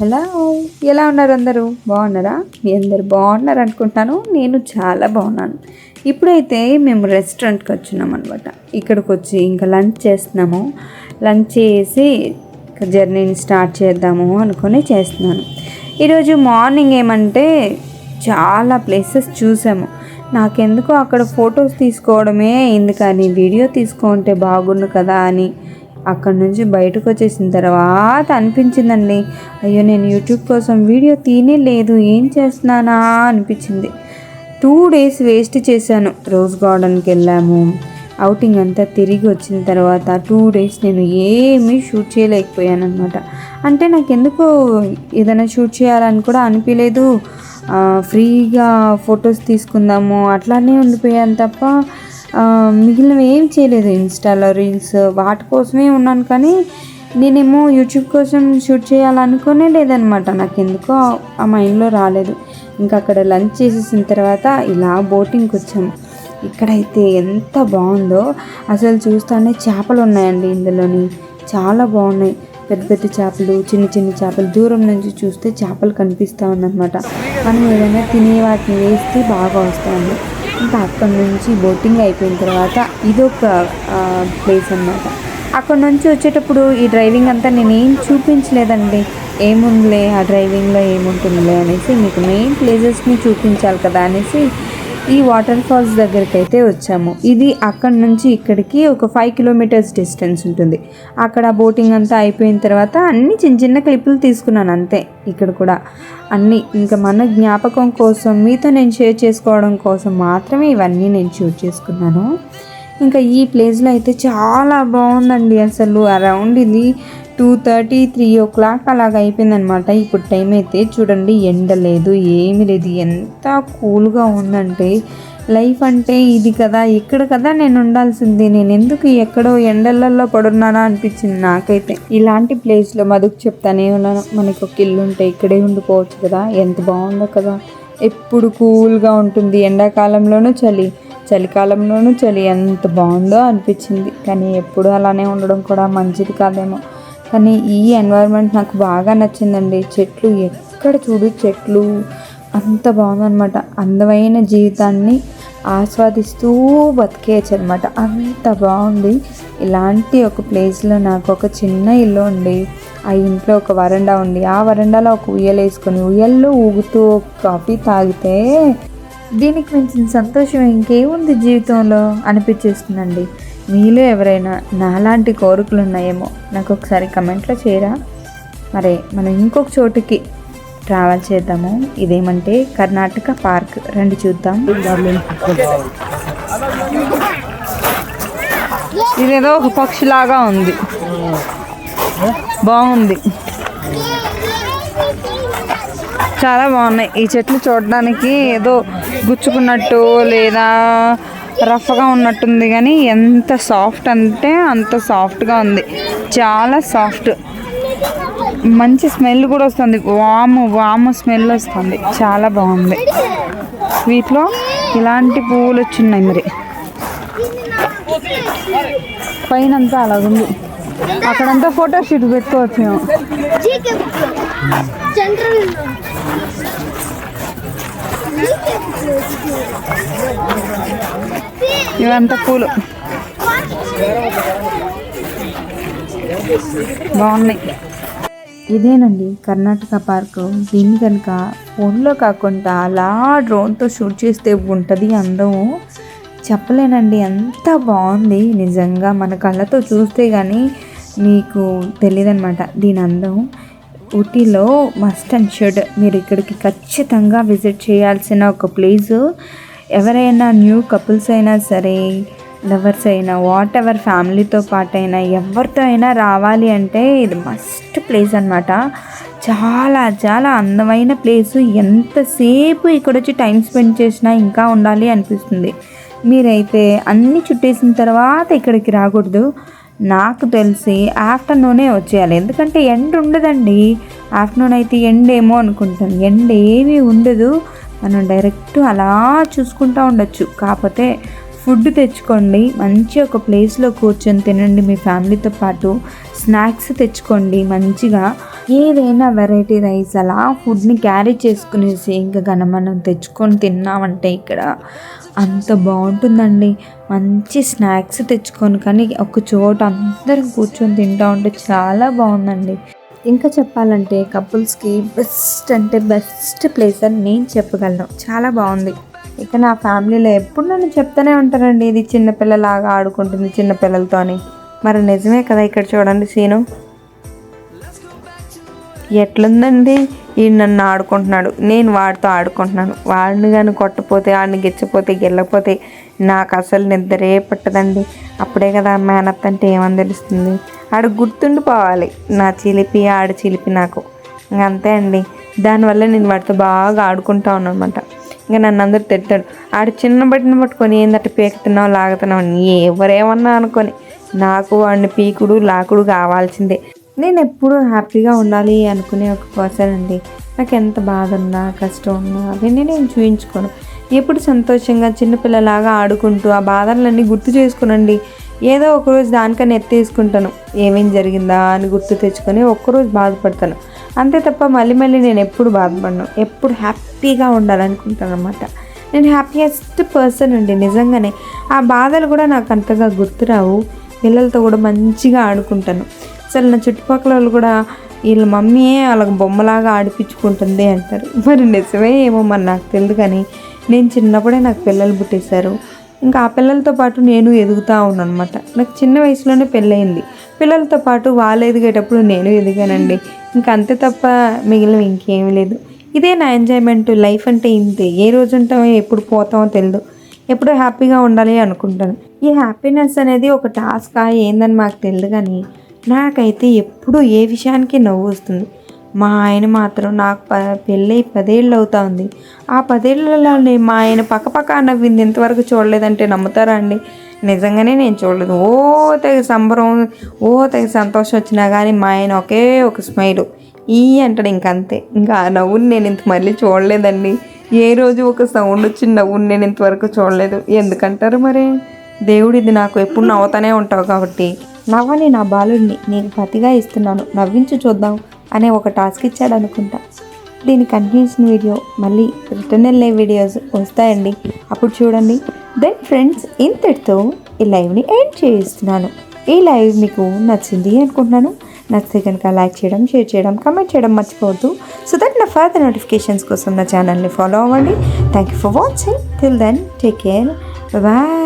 Hello ఎలా ఉన్నారు అందరూ? బాగున్నారా? మీ అందరు బాగున్నారు అనుకుంటాను. నేను చాలా బాగున్నాను. ఇప్పుడైతే మేము రెస్టారెంట్కి వచ్చినాం అనమాట ఇక్కడికి వచ్చి ఇంకా లంచ్ చేస్తున్నాము. లంచ్ చేసి ఇంకా జర్నీని స్టార్ట్ చేద్దాము అనుకొని చేస్తున్నాను. ఈరోజు మార్నింగ్ ఏమంటే చాలా ప్లేసెస్ చూసాము. నాకెందుకో అక్కడ ఫొటోస్ తీసుకోవడమే అయింది కానీ వీడియో తీసుకుంటే బాగుండు కదా అని అక్కడి నుంచి బయటకు వచ్చేసిన తర్వాత అనిపించిందండి. అయ్యో నేను యూట్యూబ్ కోసం వీడియో తీనే లేదు ఏం చేస్తున్నానా అనిపించింది. టూ డేస్ వేస్ట్ చేశాను. రోజ్ గార్డెన్కి వెళ్ళాము. అవుటింగ్ అంతా తిరిగి వచ్చిన తర్వాత టూ డేస్ నేను ఏమీ షూట్ చేయలేకపోయాను అనమాట అంటే నాకు ఎందుకో ఏదైనా షూట్ చేయాలని కూడా అనిపించలేదు ఫ్రీగా ఫొటోస్ తీసుకుందాము అట్లానే ఉండిపోయాను తప్ప మిగిలినవి ఏం చేయలేదు ఇన్స్టాలో రీల్స్. వాటి కోసమే ఉన్నాను కానీ నేనేమో యూట్యూబ్ కోసం షూట్ చేయాలనుకునే లేదనమాట. నాకు ఎందుకో ఆ మైండ్లో రాలేదు. ఇంకా అక్కడ లంచ్ చేసేసిన తర్వాత ఇలా బోటింగ్కి వచ్చాము. ఇక్కడైతే ఎంత బాగుందో అసలు చూస్తానే చేపలు ఉన్నాయండి ఇందులోని. చాలా బాగున్నాయి. పెద్ద పెద్ద చేపలు చిన్న చిన్న చేపలు దూరం నుంచి చూస్తే చేపలు కనిపిస్తూ ఉందన్నమాట. మనం ఏదైనా తినే వాటిని వేస్తే బాగా వస్తుంది ఇంకా అక్కడ నుంచి బోటింగ్ అయిపోయిన తర్వాత ఇదొక ప్లేస్ అన్నమాట. అక్కడ నుంచి వచ్చేటప్పుడు ఈ డ్రైవింగ్ అంతా నేను ఏం చూపించలేదండి. ఏముందిలే ఆ డ్రైవింగ్లో ఏముంటుందిలే అనేసి మీకు మెయిన్ ప్లేసెస్ని చూపించాలి కదా అనేసి ఈ వాటర్ ఫాల్స్ దగ్గరికి అయితే వచ్చాము. ఇది అక్కడ నుంచి ఇక్కడికి ఒక ఫైవ్ కిలోమీటర్స్ డిస్టెన్స్ ఉంటుంది. అక్కడ బోటింగ్ అంతా అయిపోయిన తర్వాత అన్ని చిన్న చిన్న క్లిప్పులు తీసుకున్నాను అంతే ఇక్కడ కూడా. అన్నీ ఇంకా మన జ్ఞాపకం కోసం మీతో నేను షేర్ చేసుకోవడం కోసం మాత్రమే ఇవన్నీ నేను షూట్ చేసుకున్నాను. ఇంకా ఈ ప్లేస్లో అయితే చాలా బాగుందండి అసలు. అరౌండ్ ఇది two thirty three o'clock అలాగ అయిపోయిందనమాట ఇప్పుడు టైం అయితే చూడండి ఎండ లేదు ఏమి లేదు. ఎంత కూల్గా ఉందంటే లైఫ్ అంటే ఇది కదా ఇక్కడ కదా నేను ఉండాల్సింది. నేను ఎందుకు ఎక్కడో ఎండలలో పడున్నానా అనిపించింది నాకైతే. ఇలాంటి ప్లేస్లో మధుకు చెప్తానే ఉన్నాను. మనకి ఒక ఇల్లు ఉంటే ఇక్కడే ఉండిపోవచ్చు కదా ఎంత బాగుందో కదా. ఎప్పుడు కూల్గా ఉంటుంది. ఎండాకాలంలోనూ చలి చలికాలంలోనూ చలి ఎంత బాగుందో అనిపించింది. కానీ ఎప్పుడు అలానే ఉండడం కూడా మంచిది కాదేమో. కానీ ఈ ఎన్వైర్న్మెంట్ నాకు బాగా నచ్చిందండి. చెట్లు ఎక్కడ చూడు చెట్లు అంత బాగుందన్నమాట. అందమైన జీవితాన్ని ఆస్వాదిస్తూ బతికేయచ్చు అనమాట అంత బాగుంది. ఇలాంటి ఒక ప్లేస్లో నాకు ఒక చిన్న ఇల్లు ఉండి ఆ ఇంట్లో ఒక వరండా ఉంది. ఆ వరండాలో ఒక ఉయ్యలు వేసుకొని ఉయ్యల్లో ఊగుతూ కాఫీ తాగితే దీనికి మించిన సంతోషం ఇంకేముంది జీవితంలో అనిపించేస్తుందండి. మీలో ఎవరైనా నాలాంటి కోరికలు ఉన్నాయేమో నాకు ఒకసారి కమెంట్లో చేయరా మరి మనం ఇంకొక చోటుకి ట్రావెల్ చేద్దాము. ఇదేమంటే కర్ణాటక పార్క్. రండి చూద్దాం. ఇదేదో ఒక పక్షిలాగా ఉంది. బాగుంది. చాలా బాగున్నాయి. ఈ చెట్లు చూడడానికి ఏదో గుచ్చుకున్నట్టు లేదా రఫ్గా ఉన్నట్టుంది కానీ ఎంత సాఫ్ట్ అంటే అంత సాఫ్ట్గా ఉంది. చాలా సాఫ్ట్. మంచి స్మెల్ కూడా వస్తుంది. వాము వాము స్మెల్ వస్తుంది. చాలా బాగుంది. వీటిలో ఇలాంటి పువ్వులు వచ్చిన్నాయి మరి. పైన అంతా అలాగుంది. అక్కడంతా ఫోటోషూట్ పెట్టుకోవచ్చు మేము. ఇవంతా పూలు. బాగున్నాయి. ఇదేనండి కర్ణాటక పార్క్. దీన్ని కనుక ఫోన్లో కాకుండా అలా డ్రోన్తో షూట్ చేస్తే ఉంటుంది అందం. చెప్పలేనండి ఎంత బాగుంది. నిజంగా మన కళ్ళతో చూస్తే కానీ మీకు తెలియదన్నమాట దీని అందం. ఊటీలో మస్ట్ అండ్ షుడ్ మీరు ఇక్కడికి ఖచ్చితంగా విజిట్ చేయాల్సిన ఒక ప్లేస్. ఎవరైనా న్యూ కపుల్స్ అయినా సరే లవర్స్ అయినా వాట్ ఎవర్ ఫ్యామిలీతో పాటు అయినా ఎవరితో అయినా రావాలి అంటే ఇది మస్ట్ ప్లేస్ అనమాట చాలా చాలా అందమైన ప్లేస్. ఎంతసేపు ఇక్కడ వచ్చి టైం స్పెండ్ చేసినా ఇంకా ఉండాలి అనిపిస్తుంది. మీరైతే అన్నీ చుట్టేసిన తర్వాత ఇక్కడికి రాకూడదు. నాకు తెలిసి ఆఫ్టర్నూనే వచ్చేయాలి. ఎందుకంటే ఎండ ఉండదండి. ఆఫ్టర్నూన్ అయితే ఎండ్ ఏమో అనుకుంటాను. ఎండ ఏమీ ఉండదు. మనం డైరెక్ట్ అలా చూసుకుంటూ ఉండొచ్చు. కాకపోతే ఫుడ్ తెచ్చుకోండి. మంచి ఒక ప్లేస్లో కూర్చొని తినండి మీ ఫ్యామిలీతో పాటు. స్నాక్స్ తెచ్చుకోండి. మంచిగా ఏదైనా వెరైటీ రైస్ అలా ఫుడ్ని క్యారీ చేసుకునేసి ఇంకా గనమనం తెచ్చుకొని తిన్నామంటే ఇక్కడ అంత బాగుంటుందండి. మంచి స్నాక్స్ తెచ్చుకొని కానీ ఒక చోట అందరం కూర్చొని తింటా ఉంటే చాలా బాగుందండి. ఇంకా చెప్పాలంటే కపుల్స్కి బెస్ట్ అంటే బెస్ట్ ప్లేస్ అని నేను చెప్పగలను. చాలా బాగుంది. ఇక నా ఫ్యామిలీలో ఎప్పుడు నన్ను చెప్తూనే ఉంటారండి ఇది చిన్నపిల్లలాగా ఆడుకుంటుంది చిన్నపిల్లలతో అని మరి నిజమే కదా ఇక్కడ చూడండి సీను? ఎట్లుందండి? ఈ నన్ను ఆడుకుంటున్నాడు. నేను వాడితో ఆడుకుంటున్నాను. వాడిని కానీ కొట్టపోతే వాడిని గెచ్చపోతే గెల్లకపోతే నాకు అసలు నిద్రే పట్టదండి. అప్పుడే కదా మేనత్ అంటే ఏమని తెలుస్తుంది? ఆడు గుర్తుండిపోవాలి. నా చిలిపి ఆడు చిలిపి నాకు. ఇంక అంతే అండి. దానివల్ల నేను వాడితో బాగా ఆడుకుంటా ఉన్నాను అనమాట ఇంకా నన్ను అందరూ తిట్టాడు ఆడు చిన్న బట్టిని పట్టుకొని ఏంటంటే పీకుతున్నావు లాగుతున్నావు అని ఎవరేమన్నా అనుకొని నాకు వాడిని పీకుడు లాకుడు కావాల్సిందే. నేను ఎప్పుడూ హ్యాపీగా ఉండాలి అనుకునే ఒక పర్సన్ అండి. నాకు ఎంత బాధ ఉన్నా కష్టం ఉన్నా అవన్నీ నేను చూపించుకోను ఎప్పుడు సంతోషంగా చిన్నపిల్లలాగా ఆడుకుంటూ ఆ బాధలన్నీ గుర్తు చేసుకునండి. ఏదో ఒకరోజు దానికన్నా ఎత్తేసుకుంటాను. ఏమేం జరిగిందా అని గుర్తు తెచ్చుకొని ఒక్కరోజు బాధపడతాను. అంతే తప్ప మళ్ళీ మళ్ళీ నేను ఎప్పుడు బాధపడను. ఎప్పుడు హ్యాపీగా ఉండాలనుకుంటాను అనమాట నేను హ్యాపీయెస్ట్ పర్సన్ అండి నిజంగానే. ఆ బాధలు కూడా నాకు అంతగా గుర్తురావు. పిల్లలతో కూడా మంచిగా ఆడుకుంటాను. అసలు నా చుట్టుపక్కల వాళ్ళు కూడా వీళ్ళ మమ్మీయే వాళ్ళకి బొమ్మలాగా ఆడిపించుకుంటుంది అంటారు. మరి నిజమే ఏమో మరి నాకు తెలియదు కానీ నేను చిన్నప్పుడే నాకు పిల్లలు పుట్టేశారు. ఇంకా ఆ పిల్లలతో పాటు నేను ఎదుగుతూ ఉన్నాను అనమాట నాకు చిన్న వయసులోనే పెళ్ళయింది. పిల్లలతో పాటు వాళ్ళు ఎదిగేటప్పుడు నేను ఎదిగానండి. ఇంకా అంతే తప్ప మిగిలిన ఇంకేమీ లేదు. ఇదే నా ఎంజాయ్మెంట్ లైఫ్ అంటే ఇంతే. ఏ రోజు ఉంటామో ఎప్పుడు పోతామో తెలియదు ఎప్పుడూ హ్యాపీగా ఉండాలి అనుకుంటాను. ఈ హ్యాపీనెస్ అనేది ఒక టాస్క్ ఏందని మాకు తెలియదు కానీ నాకైతే ఎప్పుడూ ఏ విషయానికి నవ్వు వస్తుంది. మా ఆయన మాత్రం నాకు ప పెళ్ళై పదేళ్ళు అవుతా ఉంది ఆ పదేళ్ళలో మా ఆయన పక్కపక్క నవ్వింది. ఇంతవరకు చూడలేదంటే నమ్ముతారా అండి? నిజంగానే నేను చూడలేదు. ఓ తెగ సంబరం ఓ తెగ సంతోషం వచ్చినా కానీ మా ఆయన ఒకే ఒక స్మైలు. ఈ అంటాడు ఇంకంతే. ఇంకా ఆ నవ్వుని నేను ఇంత మళ్ళీ చూడలేదండి. ఏ రోజు ఒక సౌండ్ వచ్చిన నవ్వుని నేను ఇంతవరకు చూడలేదు. ఎందుకంటారు మరి? దేవుడు ఇది నాకు ఎప్పుడు నవ్వుతానే ఉంటావు కాబట్టి. నవ్వని నా బాలుడిని నీకు పతిగా ఇస్తున్నాను. నవ్వించు చూద్దాం అనే ఒక టాస్క్ ఇచ్చాడు అనుకుంటా. దీని కంటిన్యూషన్ వీడియో మళ్ళీ రిటర్న్ వెళ్ళే వీడియోస్ వస్తాయండి. అప్పుడు చూడండి. దెన్ ఫ్రెండ్స్ ఇంతటితో ఈ లైవ్ని ఎండ్ చేయిస్తున్నాను. ఈ లైవ్ మీకు నచ్చింది అనుకుంటున్నాను. నచ్చితే కనుక లైక్ చేయడం షేర్ చేయడం కమెంట్ చేయడం మర్చిపోవద్దు. సో దట్ నా ఫర్దర్ నోటిఫికేషన్స్ కోసం నా ఛానల్ని ఫాలో అవ్వండి. Thank you for watching till then take care bye